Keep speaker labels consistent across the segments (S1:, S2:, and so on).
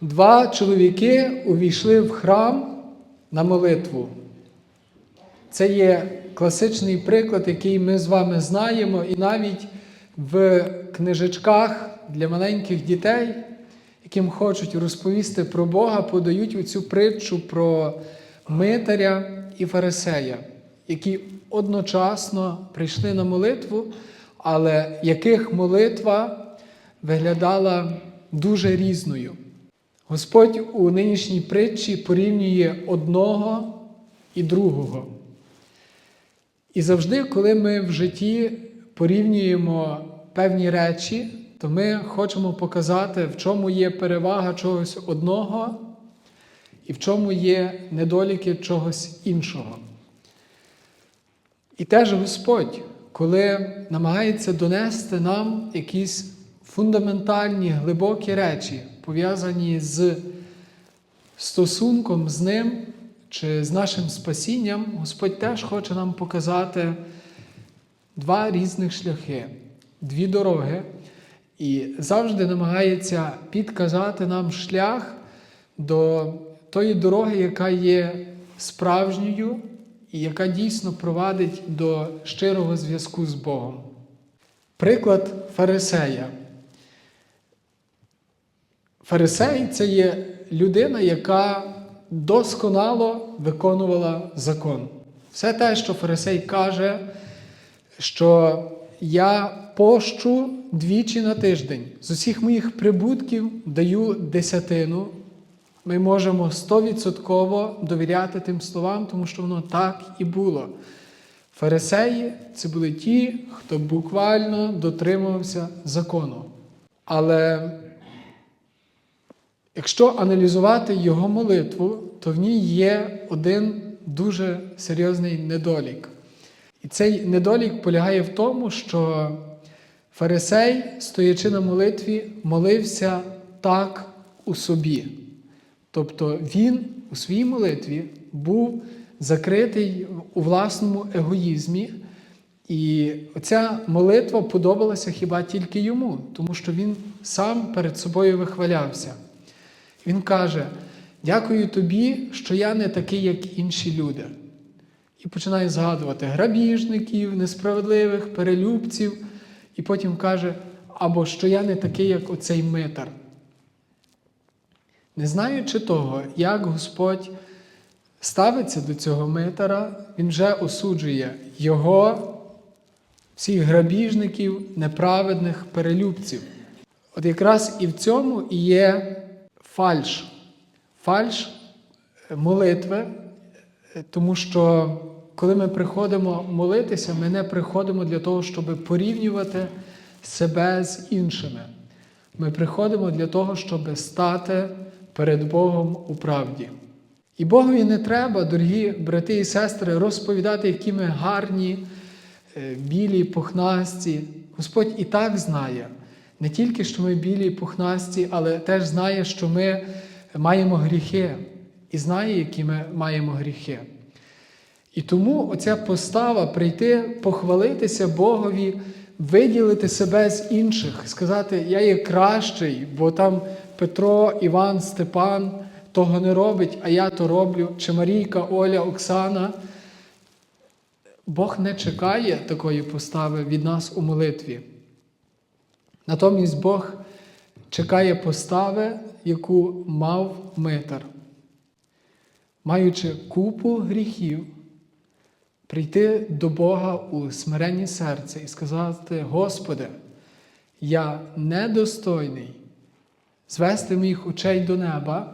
S1: Два чоловіки увійшли в храм на молитву. Це є класичний приклад, який ми з вами знаємо, і навіть в книжечках для маленьких дітей, яким хочуть розповісти про Бога, подають оцю притчу про митаря і фарисея, які одночасно прийшли на молитву, але яких молитва виглядала дуже різною. Господь у нинішній притчі порівнює одного і другого. І завжди, коли ми в житті порівнюємо певні речі, то ми хочемо показати, в чому є перевага чогось одного і в чому є недоліки чогось іншого. І теж Господь, коли намагається донести нам якісь фундаментальні глибокі речі, пов'язані з стосунком з ним чи з нашим спасінням, Господь теж хоче нам показати два різних шляхи, дві дороги, і завжди намагається підказати нам шлях до тої дороги, яка є справжньою і яка дійсно провадить до щирого зв'язку з Богом. Приклад Фарисея. Фарисей це є людина, яка досконало виконувала закон. Все те, що Фарисей каже, що я пощу двічі на тиждень, з усіх моїх прибутків даю десятину. Ми можемо стовідсотково довіряти тим словам, тому що воно так і було. Фарисеї це були ті, хто буквально дотримувався закону. Але Якщо аналізувати його молитву, то в ній є один дуже серйозний недолік. І цей недолік полягає в тому, що Фарисей, стоячи на молитві, молився так у собі. Тобто він у своїй молитві був закритий у власному егоїзмі, і ця молитва подобалася хіба тільки йому, тому що він сам перед собою вихвалявся. Він каже: Дякую тобі, що я не такий, як інші люди. І починає згадувати грабіжників, несправедливих, перелюбців, і потім каже, або що я не такий, як оцей митар. Не знаючи того, як Господь ставиться до цього митара, він вже осуджує його, всіх грабіжників, неправедних перелюбців. От якраз і в цьому і є фальш. Фальш молитви, тому що коли ми приходимо молитися, ми не приходимо для того, щоб порівнювати себе з іншими. Ми приходимо для того, щоб стати перед Богом у правді. І Богові не треба, дорогі брати і сестри, розповідати, які ми гарні, е, білі, пухнасті. Господь і так знає. Не тільки, що ми білі і пухнасті, але теж знає, що ми маємо гріхи, і знає, які ми маємо гріхи. І тому оця постава прийти, похвалитися Богові, виділити себе з інших, сказати, я є кращий, бо там Петро, Іван, Степан того не робить, а я то роблю, чи Марійка, Оля, Оксана. Бог не чекає такої постави від нас у молитві. Натомість Бог чекає постави, яку мав митар. Маючи купу гріхів, прийти до Бога у смиренні серця і сказати: Господи, я недостойний звести моїх очей до неба.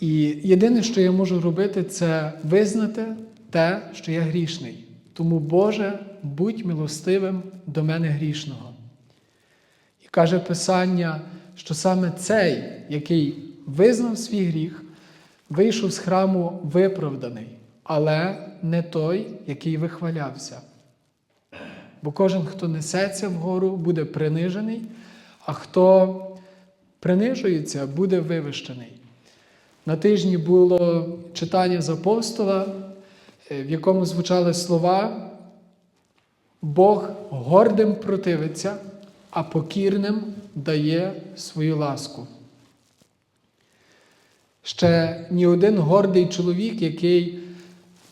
S1: І єдине, що я можу робити, це визнати те, що я грішний. Тому, Боже, будь милостивим до мене грішного. Каже Писання, що саме цей, який визнав свій гріх, вийшов з храму виправданий, але не той, який вихвалявся. Бо кожен, хто несеться вгору, буде принижений, а хто принижується, буде вивищений. На тижні було читання з апостола, в якому звучали слова: Бог гордим противиться, а покірним дає свою ласку. Ще ні один гордий чоловік, який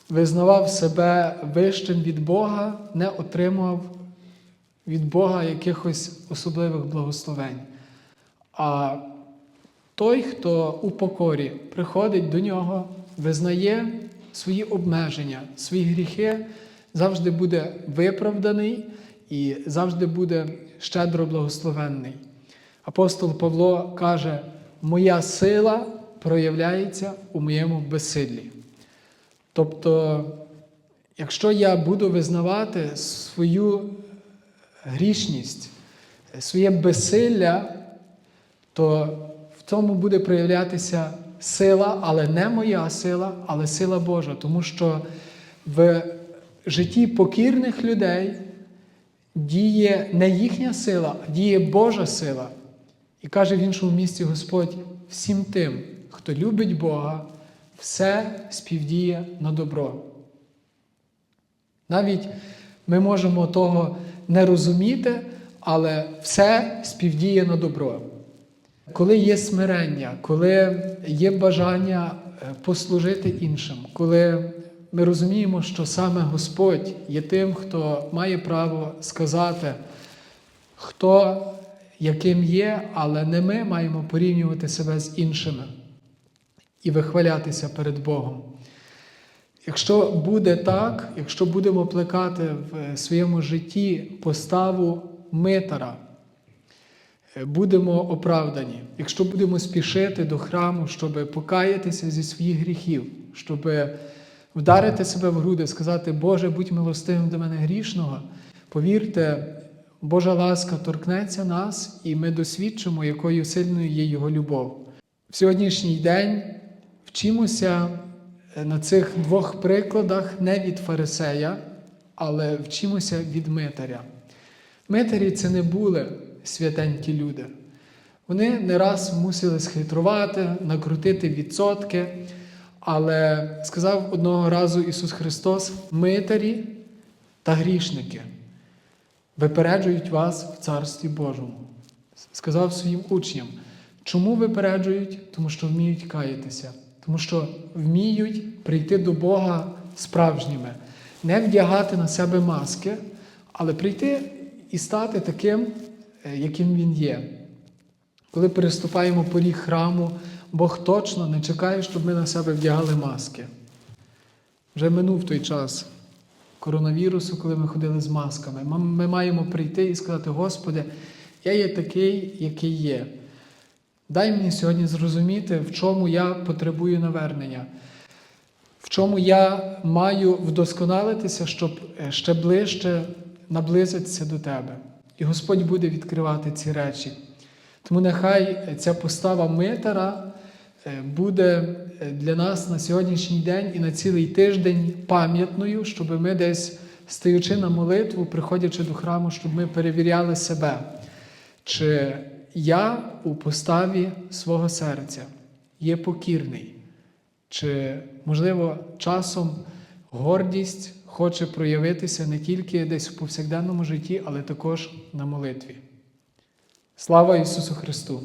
S1: визнавав себе вищим від Бога, не отримав від Бога якихось особливих благословень. А той, хто у покорі приходить до нього, визнає свої обмеження, свої гріхи, завжди буде виправданий і завжди буде щедро благословенний. Апостол Павло каже: Моя сила проявляється у моєму безсиллі. Тобто, якщо я буду визнавати свою грішність, своє безсилля, то в цьому буде проявлятися сила, але не моя сила, але сила Божа. Тому що в житті покірних людей діє не їхня сила, а діє Божа сила. І каже в іншому місці Господь всім тим, хто любить Бога, все співдіє на добро. Навіть ми можемо того не розуміти, але все співдіє на добро. Коли є смирення, коли є бажання е, послужити іншим, коли ми розуміємо, що саме Господь є тим, хто має право сказати, хто яким є, але не ми маємо порівнювати себе з іншими і вихвалятися перед Богом. Якщо буде так, якщо будемо плекати в своєму житті поставу митара, будемо оправдані. Якщо будемо спішити до храму, щоб покаятися зі своїх гріхів, щоб вдарити себе в груди, сказати, Боже, будь милостивим до мене грішного, повірте, Божа ласка торкнеться нас, і ми досвідчимо, якою сильною є Його любов. В сьогоднішній день вчимося на цих двох прикладах не від фарисея, але вчимося від митаря. Митарі це не були святенькі люди. Вони не раз мусили схитрувати, накрутити відсотки. Але сказав одного разу Ісус Христос: митарі та грішники випереджують вас в Царстві Божому. Сказав своїм учням, чому випереджують? Тому що вміють каятися, тому що вміють прийти до Бога справжніми, не вдягати на себе маски, але прийти і стати таким, е, яким Він є. Коли переступаємо поріг храму, Бог точно не чекає, щоб ми на себе вдягали маски. Вже минув той час коронавірусу, коли ми ходили з масками. Ми- маємо прийти і сказати, Господи, я є такий, який є. Дай мені сьогодні зрозуміти, в чому я потребую навернення, в чому я маю вдосконалитися, щоб е, ще ближче наблизитися до Тебе. І Господь буде відкривати ці речі. Тому нехай ця постава митара е, буде е, для нас на сьогоднішній день і на цілий тиждень пам'ятною, щоб ми десь, стаючи на молитву, приходячи до храму, щоб ми перевіряли себе, чи я у поставі свого серця є покірний, чи, можливо, часом гордість хоче проявитися не тільки десь в повсякденному житті, але також на молитві. Слава Ісусу Христу!